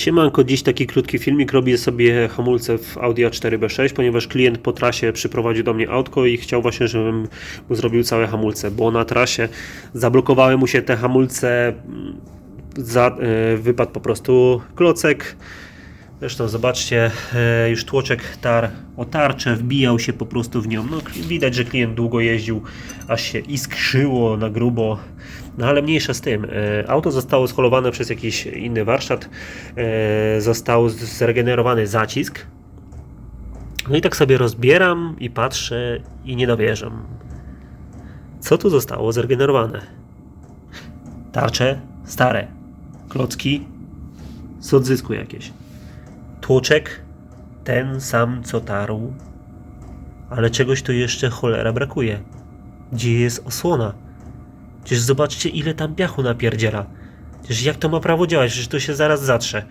Siemanko, dziś taki krótki filmik. Robię sobie hamulce w Audi A4B6, ponieważ klient po trasie przyprowadził do mnie autko i chciał właśnie, żebym mu zrobił całe hamulce, bo na trasie zablokowały mu się te hamulce, za, e, wypadł po prostu klocek. Zresztą zobaczcie, e, już tłoczek tar o tarczę, wbijał się po prostu w nią. No, widać, że klient długo jeździł, aż się iskrzyło na grubo. No ale mniejsza z tym. E, Auto zostało scholowane przez jakiś inny warsztat. E, Został zregenerowany zacisk. No i tak sobie rozbieram i patrzę i nie dowierzam. Co tu zostało zregenerowane? Tarcze stare. Klocki z odzysku jakieś. Tłoczek ten sam co tarł. Ale czegoś tu jeszcze cholera brakuje. Gdzie jest osłona? Przecież zobaczcie ile tam piachu napierdziela. Przecież jak to ma prawo działać? Przecież to się zaraz zatrze.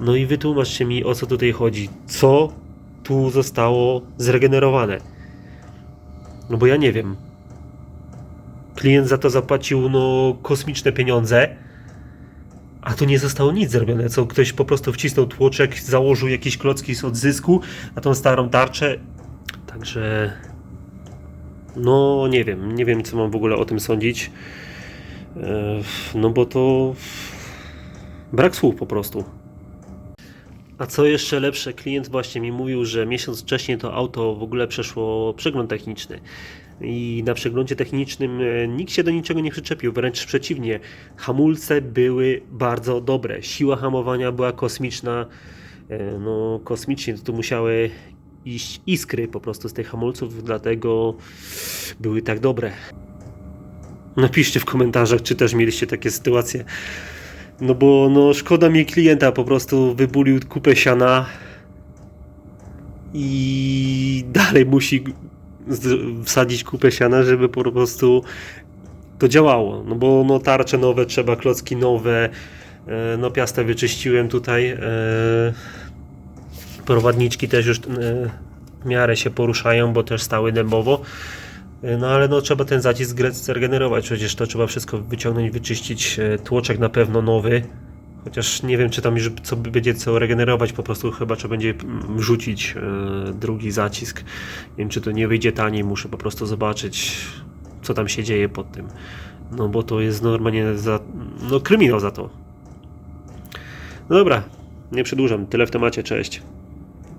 No i wytłumaczcie mi o co tutaj chodzi. Co tu zostało zregenerowane? No bo ja nie wiem. Klient za to zapłacił no kosmiczne pieniądze. A tu nie zostało nic zrobione, co ktoś po prostu wcisnął tłoczek, założył jakieś klocki z odzysku na tą starą tarczę. Także no nie wiem, nie wiem co mam w ogóle o tym sądzić. E, No bo to brak słów po prostu. A co jeszcze lepsze, klient właśnie mi mówił, że miesiąc wcześniej to auto w ogóle przeszło przegląd techniczny. I na przeglądzie technicznym e, nikt się do niczego nie przyczepił, wręcz przeciwnie. Hamulce były bardzo dobre. Siła hamowania była kosmiczna. E, No, kosmicznie tu musiały iść iskry po prostu z tych hamulców, dlatego były tak dobre. Napiszcie w komentarzach, czy też mieliście takie sytuacje. No bo no szkoda mi klienta, po prostu wybulił kupę siana i dalej musi wsadzić kupę siana, żeby po prostu to działało. No bo no tarcze nowe trzeba, klocki nowe, e, no piastę wyczyściłem tutaj, e, prowadniczki też już e, w miarę się poruszają, bo też stały dębowo. E, No ale no trzeba ten zacisk zregenerować, przecież to trzeba wszystko wyciągnąć, wyczyścić, e, tłoczek na pewno nowy. Chociaż nie wiem, czy tam już co będzie co regenerować, po prostu chyba trzeba będzie mm, wrzucić e, drugi zacisk. Nie wiem, czy to nie wyjdzie taniej, muszę po prostu zobaczyć, co tam się dzieje pod tym. No bo to jest normalnie za, no kryminał za to. No dobra, nie przedłużam, tyle w temacie, cześć.